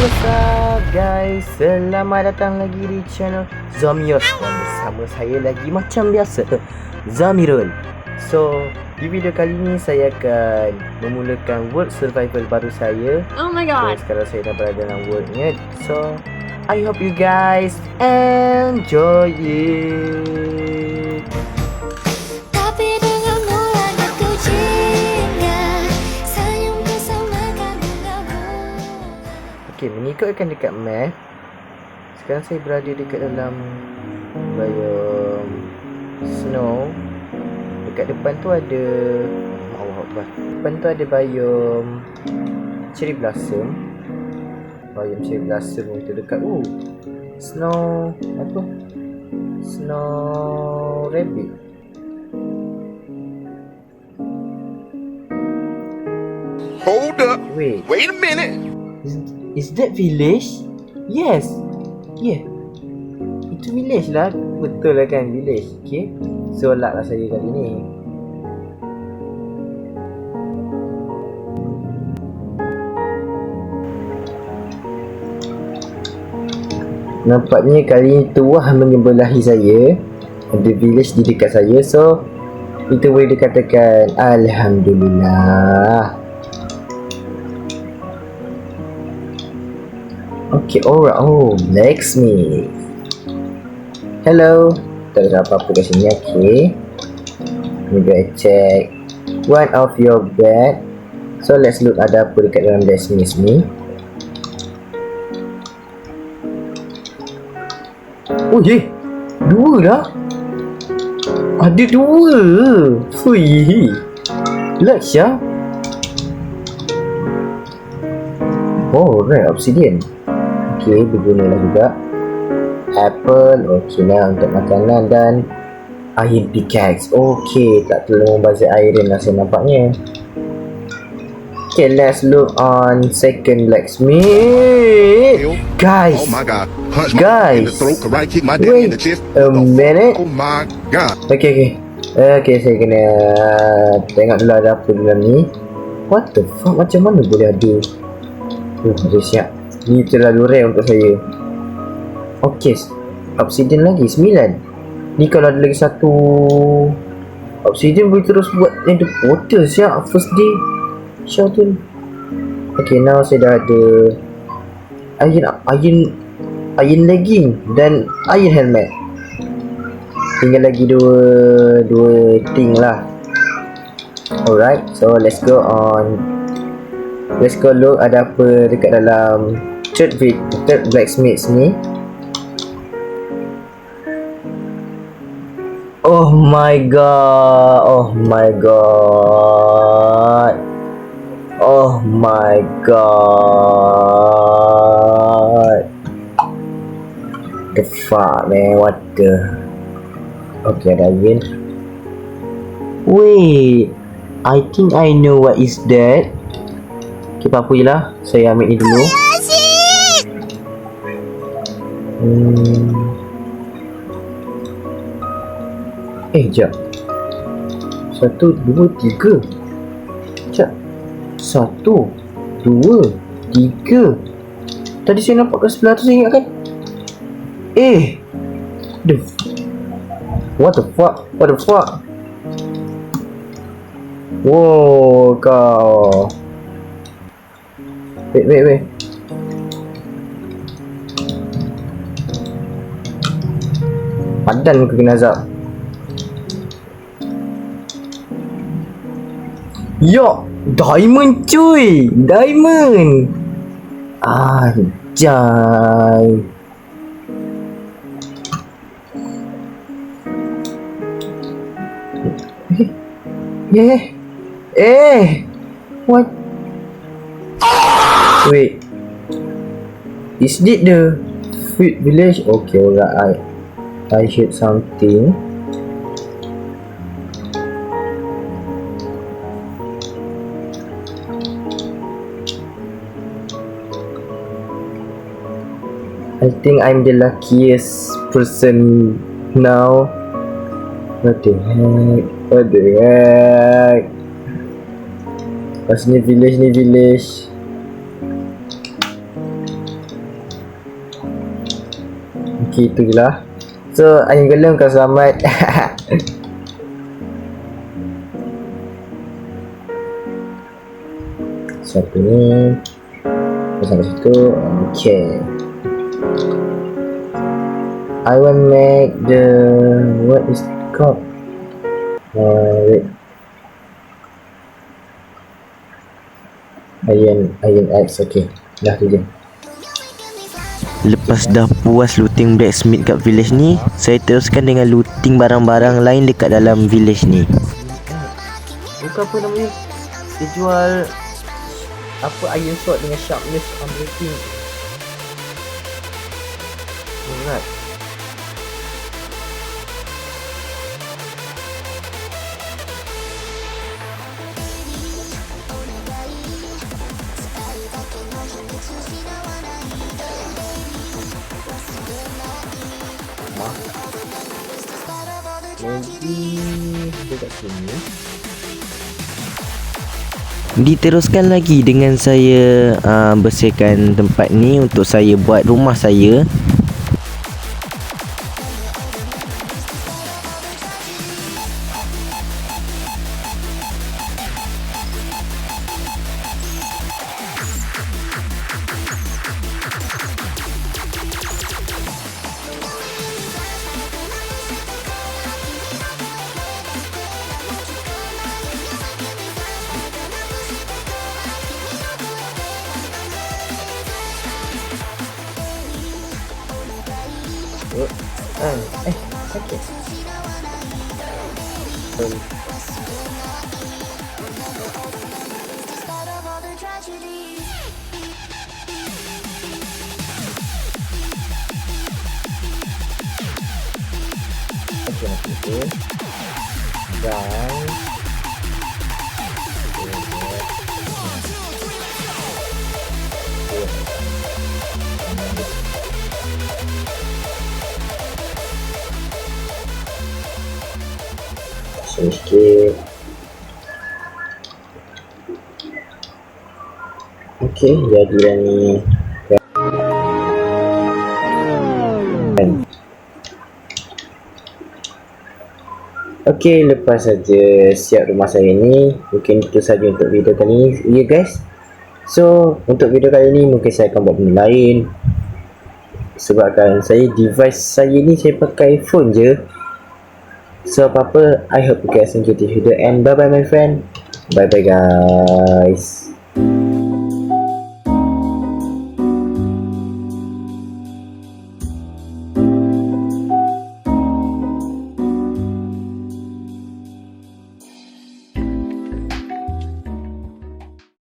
what's up guys? Selamat datang lagi di channel Zamios Dan bersama saya lagi macam biasa Zamirul. So di video kali ni saya akan memulakan world survival baru saya. Oh my so, god. Sekarang saya dah berada dalam worldnya So I hope you guys enjoy it Okay, mengikutkan dekat map Sekarang saya berada dekat dalam Biome Snow. Dekat depan tu ada Allah Akbar Depan tu ada biome Cherry Blossom Biome Cherry Blossom itu dekat Uh Snow Apa? Snow Rabbit. Hold up. Wait. Wait a minute. Is, that village? Yes. Yeah. Itu village lah. Betul lah kan village. Okay. Solat lah saya kali ni. Nampaknya kali ni tuah menyebelahi saya. Ada village di dekat saya. So, itu boleh dikatakan Alhamdulillah. Okay, alright. Oh, blacksmith. Hello. Tak ada apa-apa kat sini, okay. Let me check one of your bed. So, let's look ada apa dekat dalam blacksmith ni. Oh, ye. Dua dah. Ada dua. Fui. Let's ya. Oh, right. Obsidian. Okey, bergunalah juga. Apple, okey lah untuk makanan dan iron pickaxe. Okey, tak perlu membazir iron lah saya nampaknya. Okay, let's look on second blacksmith. Guys, Oh my God. Punch Guys. in the throat, karate kick my daddy in the wait chest. a the minute. Oh my God. Okay, okay. Okay, saya kena tengok dulu ada apa dalam ni. What the fuck? Macam mana boleh ada? Oh, ada siap. Ni terlalu rare untuk saya. Okay, obsidian lagi, sembilan. Ni kalau ada lagi satu obsidian boleh terus buat yang the portal siap. First day. Shouting. Okay, now saya dah ada iron, iron, iron legging dan iron helmet tinggal lagi dua dua thing lah alright so let's go on let's go look ada apa dekat dalam third bit third blacksmith ni oh my god oh my god oh my god the fuck man what the Okay, ada Ian. Wait, I think I know what is that. Okay, apa je lah. Saya ambil ni dulu. Hmm. Eh, jap. Satu, dua, tiga. Jap. Satu, dua, tiga. Tadi saya nampak kat sebelah tu saya ingat kan? Eh! The What the fuck? What the fuck? Wow, kau. Wait, wait, wait. Padan ke kena azab. Yo, diamond cuy. Diamond. Anjay. Eh Eh. Eh. What? Wait. Is it the Fruit Village? Okay, alright. I I heard something. I think I'm the luckiest person now. What the heck? What the heck? Pas ni village ni village. Okay tu je lah. So Ayam Gelem kau selamat. Satu ni. Sampai situ. Okay. I want make the What is it called? Uh, Wait. Iron Iron X Okay. Dah tu je Lepas dah puas looting blacksmith kat village ni Saya teruskan dengan looting barang-barang lain dekat dalam village ni. Bukan apa namanya Dia jual Apa iron sword dengan sharpness on breaking Alright Maybe Kita kat sini Diteruskan lagi dengan saya uh, bersihkan tempat ni untuk saya buat rumah saya 에이, 새끼. 이렇게 해놓고, 양. Sikit Okey, jadilah ni. Kan Okey, lepas saja siap rumah saya ni Mungkin itu saja untuk video kali ni Ya guys. So, untuk video kali ni mungkin saya akan buat benda lain. Sebabkan saya device saya ni saya pakai phone je So apa-apa I hope you guys enjoy this video And bye bye my friend. Bye bye guys